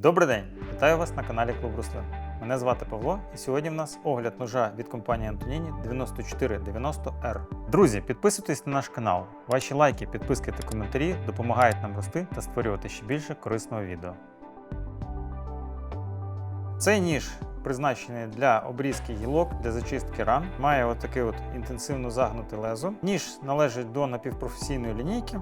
Добрий день! Вітаю вас на каналі Клуб Руслин. Мене звати Павло, і сьогодні в нас огляд ножа від компанії Антоніні 9490R. Друзі, підписуйтесь на наш канал. Ваші лайки, підписки та коментарі допомагають нам рости та створювати ще більше корисного відео. Цей ніж призначений для обрізки гілок, для зачистки ран. Має отаке от інтенсивно загнуте лезо. Ніж належить до напівпрофесійної лінійки.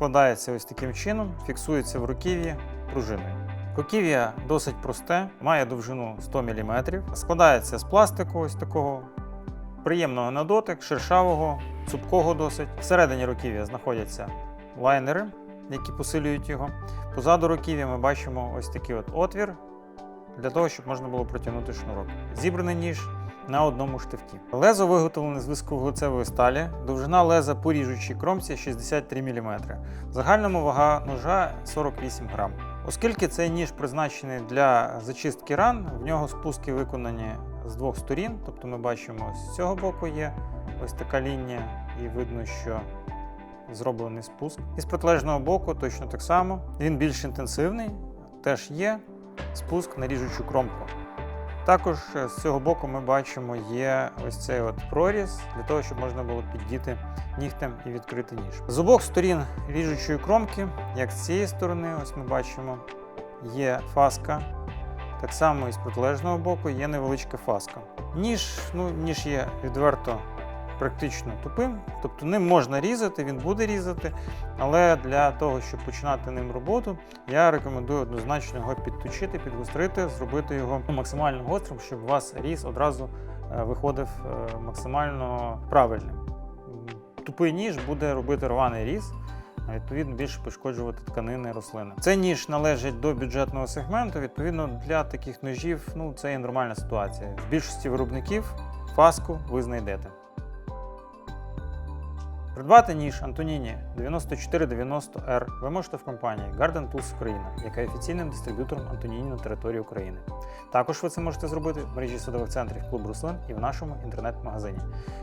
Складається ось таким чином, фіксується в руків'ї пружиною. Руків'я досить просте, має довжину 100 мм, складається з пластику ось такого приємного на дотик, шершавого, цупкого досить. Всередині руків'я знаходяться лайнери, які посилюють його. Позаду руків'я ми бачимо ось такий от отвір для того, щоб можна було протягнути шнурок. Зібраний ніж на одному штифті. Лезо виготовлене з висковуглецевої сталі, довжина леза по ріжучій кромці 63 мм. Загальному вага ножа 48 грам. Оскільки цей ніж призначений для зачистки ран, в нього спуски виконані з двох сторін. Тобто ми бачимо, з цього боку є ось така лінія, і видно, що зроблений спуск. І з протилежного боку точно так само. Він більш інтенсивний, теж є спуск на ріжучу кромку. Також е, з цього боку ми бачимо є ось цей от проріз для того, щоб можна було піддіти нігтем і відкрити ніж. З обох сторін ріжучої кромки, як з цієї сторони, ось ми бачимо, є фаска. Так само і з протилежного боку є невеличка фаска. Ніж, ну, ніж є відверто практично тупим, тобто ним можна різати, він буде різати, але для того, щоб починати ним роботу, я рекомендую однозначно його підточити, підгострити, зробити його максимально гострим, щоб у вас різ одразу е, виходив е, максимально правильним. Тупий ніж буде робити рваний різ, відповідно більше пошкоджувати тканини рослини. Цей ніж належить до бюджетного сегменту. Відповідно, для таких ножів ну, це є нормальна ситуація. В більшості виробників фаску ви знайдете. Придбати ніж Антоніні 9490R ви можете в компанії Garden Tools Україна, яка є офіційним дистриб'ютором Антоніні на території України. Також ви це можете зробити в мережі садових центрів Клуб Руслин і в нашому інтернет-магазині.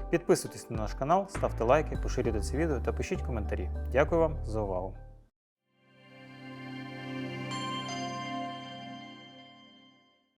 Підписуйтесь на наш канал, ставте лайки, поширюйте це відео та пишіть коментарі. Дякую вам за увагу!